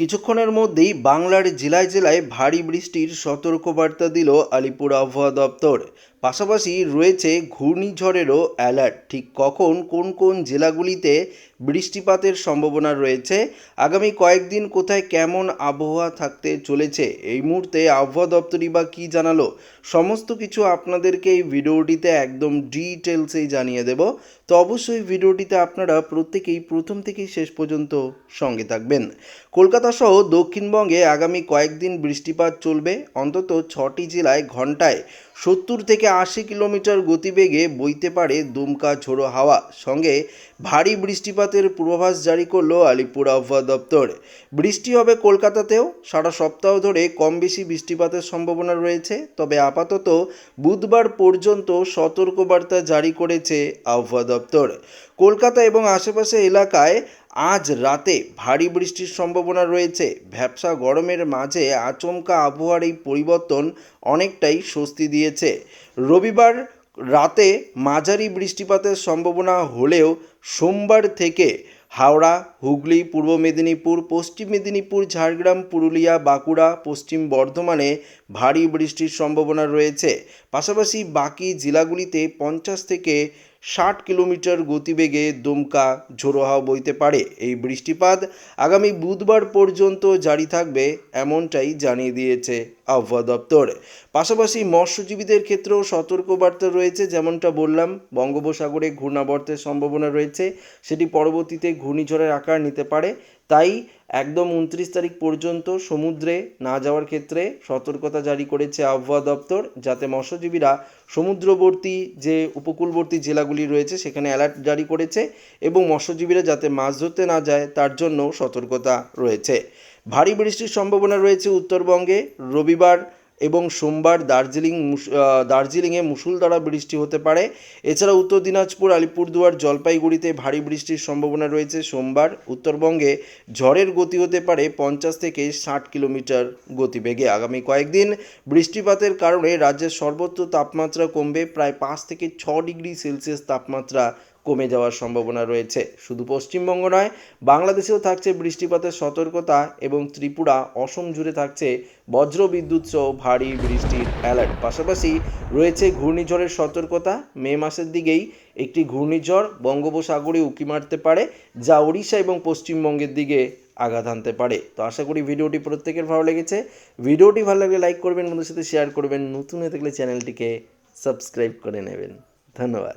কিছুক্ষণের মধ্যেই বাংলার জেলায় জেলায় ভারী বৃষ্টির সতর্কবার্তা দিল আলিপুর আবহাওয়া দপ্তর। পাশাপাশি রয়েছে ঘূর্ণিঝড়েরও অ্যালার্ট। ঠিক কখন, কোন কোন জেলাগুলিতে বৃষ্টিপাতের সম্ভাবনা রয়েছে? আগামী কয়েকদিন কোথায় কেমন আবহাওয়া থাকতে চলেছে? এই মুহূর্তে আবহাওয়া দপ্তরই বা কী জানালো? সমস্ত কিছু আপনাদেরকে এই ভিডিওটিতে একদম ডিটেলসেই জানিয়ে দেব। তো অবশ্যই ভিডিওটিতে আপনারা প্রত্যেকেই প্রথম থেকেই শেষ পর্যন্ত সঙ্গে থাকবেন। কলকাতা সহ দক্ষিণবঙ্গে আগামী কয়েকদিন বৃষ্টিপাত চলবে। অন্তত ছটি জেলায় ঘন্টায় সত্তর থেকে আশি কিলোমিটার গতিবেগে বইতে পারে দুমকা ঝোড়ো হাওয়া। সঙ্গে ভারী বৃষ্টিপাতের পূর্বাভাস জারি করল আলিপুর আবহাওয়া দপ্তর। বৃষ্টি হবে কলকাতাতেও। সারা সপ্তাহ ধরে কম বেশি বৃষ্টিপাতের সম্ভাবনা রয়েছে। তবে আপাতত বুধবার পর্যন্ত সতর্কবার্তা জারি করেছে আবহাওয়া দপ্তর। কলকাতা এবং আশেপাশে এলাকায় আজ রাতে ভারী বৃষ্টির সম্ভাবনা রয়েছে। ভ্যাবসা গরমের মাঝে আচমকা আবহাওয়ার এই পরিবর্তন অনেকটাই স্বস্তি দিয়েছে। রবিবার রাতে মাঝারি বৃষ্টিপাতের সম্ভাবনা হলেও সোমবার থেকে হাওড়া, হুগলি, পূর্ব মেদিনীপুর, পশ্চিম মেদিনীপুর, ঝাড়গ্রাম, পুরুলিয়া, বাঁকুড়া, পশ্চিম বর্ধমানে ভারী বৃষ্টির সম্ভাবনা রয়েছে। পাশাপাশি বাকি জেলাগুলিতে পঞ্চাশ থেকে ষাট কিলোমিটার গতিবেগে দুমকা ঝোড়ো হাওয়া বইতে পারে। এই বৃষ্টিপাত আগামী বুধবার পর্যন্ত জারি থাকবে, এমনটাই জানিয়ে দিয়েছে আবহাওয়া দপ্তর। পাশাপাশি মৎস্যজীবীদের ক্ষেত্রেও সতর্কবার্তা রয়েছে, যেমনটা বললাম, বঙ্গোপসাগরে ঘূর্ণাবর্তের সম্ভাবনা রয়েছে। সেটি পরবর্তীতে ঘূর্ণিঝড়ের আকার নিতে পারে। তাই একদম উনত্রিশ তারিখ পর্যন্ত সমুদ্রে না যাওয়ার ক্ষেত্রে সতর্কতা জারি করেছে আবহাওয়া দপ্তর, যাতে মৎস্যজীবীরা সমুদ্রবর্তী যে উপকূলবর্তী জেলাগুলি রয়েছে সেখানে অ্যালার্ট জারি করেছে এবং মৎস্যজীবীরা যাতে মাছ ধরতে না যায় তার জন্য সতর্কতা রয়েছে। ভারী বৃষ্টির সম্ভাবনা রয়েছে উত্তরবঙ্গে। রবিবার এবং সোমবার দার্জিলিং দার্জিলিংয়ে মুষলধারা বৃষ্টি হতে পারে। এছাড়া উত্তর দিনাজপুর, আলিপুরদুয়ার, জলপাইগুড়িতে ভারী বৃষ্টির সম্ভাবনা রয়েছে। সোমবার উত্তরবঙ্গে ঝড়ের গতি হতে পারে পঞ্চাশ থেকে ষাট কিলোমিটার গতিবেগে। আগামী কয়েকদিন বৃষ্টিপাতের কারণে রাজ্যের সর্বত্র তাপমাত্রা কমবে। প্রায় পাঁচ থেকে ছ ডিগ্রি সেলসিয়াস তাপমাত্রা কমে যাওয়ার সম্ভাবনা রয়েছে। শুধু পশ্চিমবঙ্গ নয়, বাংলাদেশেও থাকছে বৃষ্টিপাতের সতর্কতা এবং ত্রিপুরা, অসম জুড়ে থাকছে বজ্র বিদ্যুৎ সহ ভারী বৃষ্টির অ্যালার্ট পাশাপাশি রয়েছে ঘূর্ণিঝড়ের সতর্কতা। মে মাসের দিকেই একটি ঘূর্ণিঝড় বঙ্গোপসাগরে উঁকি মারতে পারে, যা ওড়িশা এবং পশ্চিমবঙ্গের দিকে আঘাত আনতে পারে। তো আশা করি ভিডিওটি প্রত্যেকের ভালো লেগেছে। ভিডিওটি ভালো লাগলে লাইক করবেন, বন্ধুদের সাথে শেয়ার করবেন। নতুন হয়ে থাকলে চ্যানেলটিকে সাবস্ক্রাইব করে নেবেন। ধন্যবাদ।